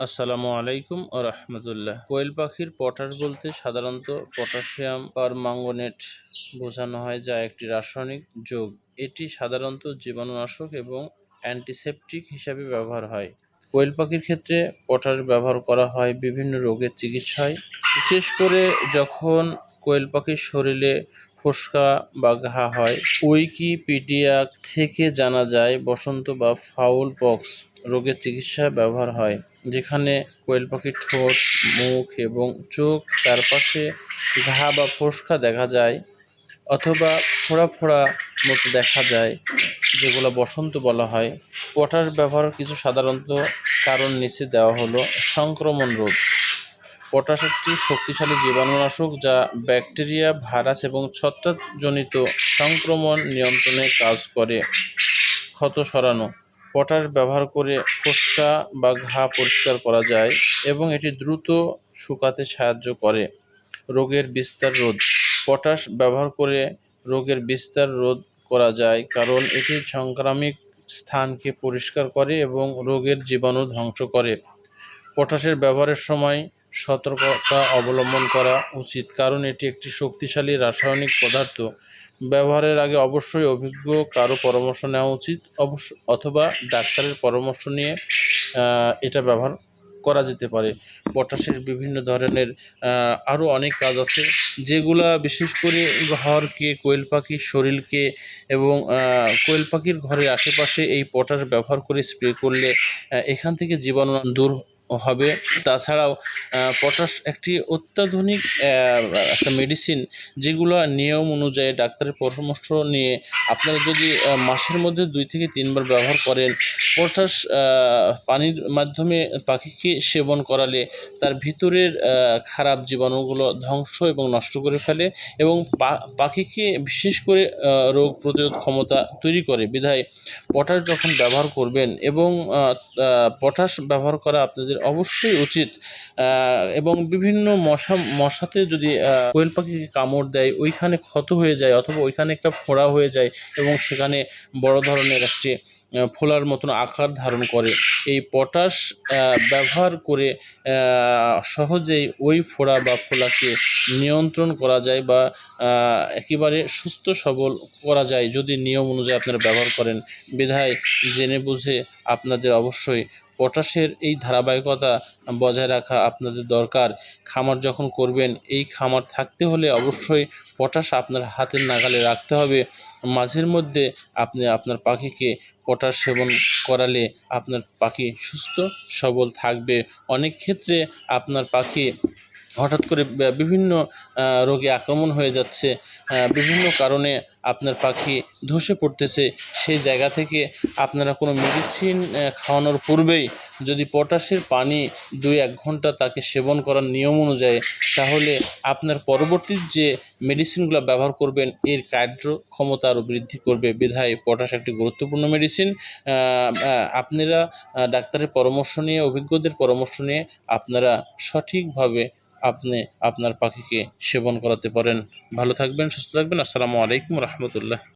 আসসালামু আলাইকুম ও রহমতুল্লাহ। কোয়েল পাখির পটাশ বলতে সাধারণত পটাশিয়াম পারম্যাঙ্গনেট বোঝানো হয়, যা একটি রাসায়নিক যোগ। এটি সাধারণত জীবাণুনাশক এবং অ্যান্টিসেপটিক হিসাবে ব্যবহার হয়। কোয়েল পাখির ক্ষেত্রে পটাশ ব্যবহার করা হয় বিভিন্ন রোগের চিকিৎসায়। বিশেষ করে যখন কোয়েল পাখির শরীরে ফোসকা বা ঘা হয়। উইকিপিডিয়া থেকে জানা যায়, বসন্ত বা ফাউল পক্স রোগের চিকিৎসায় ব্যবহার হয়, যেখানে কোয়েল পাখির ঠোঁট, মুখ এবং চোখ চারপাশে ঘা বা ফোসকা দেখা যায় অথবা ফোড়া ফোড়া মতো দেখা যায়, যেগুলো বসন্ত বলা হয়। পটাশ ব্যবহার কিছু সাধারণত কারণ নিচে দেওয়া হলো, সংক্রমণ রোধ। পটাশ একটি শক্তিশালী জীবাণুনাশক যা ব্যাকটেরিয়া, ভাইরাস এবং ছত্রাকজনিত সংক্রমণ নিয়ন্ত্রণে কাজ করে। ক্ষত সরানো। পটাশ ব্যবহার করে ফোসকা বা ঘা পরিষ্কার করা যায় এবং এটি দ্রুত শুকাতে সাহায্য করে। রোগের বিস্তার রোধ। পটাশ ব্যবহার করে রোগের বিস্তার রোধ করা যায় কারণ এটি সংক্রামিক স্থানকে পরিষ্কার করে এবং রোগের জীবাণু ধ্বংস করে। পটাশের ব্যবহারের সময় সতর্কতা অবলম্বন করা উচিত, কারণ এটি একটি শক্তিশালী রাসায়নিক পদার্থ। ব্যবহারের আগে অবশ্যই অভিজ্ঞ কারও পরামর্শ নেওয়া উচিত, অবশ্য, অথবা ডাক্তারের পরামর্শ নিয়ে এটা ব্যবহার করা যেতে পারে। পটাশের বিভিন্ন ধরনের আরও অনেক কাজ আছে, যেগুলা বিশেষ করে ঘরকে, কোয়েল পাখির শরীরকে এবং কোয়েল পাখির ঘরের আশেপাশে এই পটাশ ব্যবহার করে স্প্রে করলে এখান থেকে জীবাণু দূর হবে। তাছাড়াও পটাশ একটি অত্যাধুনিক একটা মেডিসিন যেগুলো নিয়ম অনুযায়ী ডাক্তারের পরামর্শ নিয়ে আপনারা যদি মাসের মধ্যে দুই থেকে তিনবার ব্যবহার করেন, পটাশ পানির মাধ্যমে পাখিকে সেবন করালে তার ভিতরের খারাপ জীবাণুগুলো ধ্বংস এবং নষ্ট করে ফেলে এবং পাখিকে বিশেষ করে রোগ প্রতিরোধ ক্ষমতা তৈরি করে। বিধায় পটাশ যখন ব্যবহার করবেন এবং পটাশ ব্যবহার করা আপনাদের অবশ্যই উচিত এবং বিভিন্ন মশা, মশাতে যদি কোয়েল পাখিকে কামড় দেয়, ওইখানে ক্ষত হয়ে যায় অথবা ওইখানে একটা ফোড়া হয়ে যায় এবং সেখানে বড় ধরনের একটি ফোলার মতন আকার ধারণ করে। এই পটাশ ব্যবহার করে সহজেই ওই ফোড়া বা ফোলাকে নিয়ন্ত্রণ করা যায় বা একেবারে সুস্থ সবল করা যায় যদি নিয়ম অনুযায়ী আপনারা ব্যবহার করেন। বিধায় জেনে বুঝে আপনাদের অবশ্যই পটাশের এই ধারাবাহিকতা বজায় রাখা আপনাদের দরকার। খামার যখন করবেন, এই খামার থাকতে হলে অবশ্যই পটাশ আপনার হাতের নাগালে রাখতে হবে। মাঝের মধ্যে আপনি আপনার পাখিকে পটাশ সেবন করালে আপনার পাখি সুস্থ, সবল থাকবে। অনেক ক্ষেত্রে আপনার পাখি হঠাৎ করে বিভিন্ন রোগে আক্রমণ হয়ে যাচ্ছে বিভিন্ন কারণে আপনার পাখি ধসে পড়তেছে সেই জায়গা থেকে আপনারা কোনো মেডিসিন খাওয়ানোর পূর্বেই যদি পটাশের পানি দুই এক ঘণ্টা তাকে সেবন করার নিয়ম অনুযায়ী, তাহলে আপনার পরবর্তী যে মেডিসিনগুলো ব্যবহার করবেন, এর কার্য ক্ষমতা আরও বৃদ্ধি করবে। বিধায় পটাশ একটি গুরুত্বপূর্ণ মেডিসিন আপনারা ডাক্তারের পরামর্শ নিয়ে, অভিজ্ঞদের পরামর্শ নিয়ে আপনারা সঠিকভাবে আপনি আপনার পাখিকে সেবন করাতে পারেন। ভালো থাকবেন সুস্থ থাকবেন। আসসালামু আলাইকুম রহমতুল্লাহ।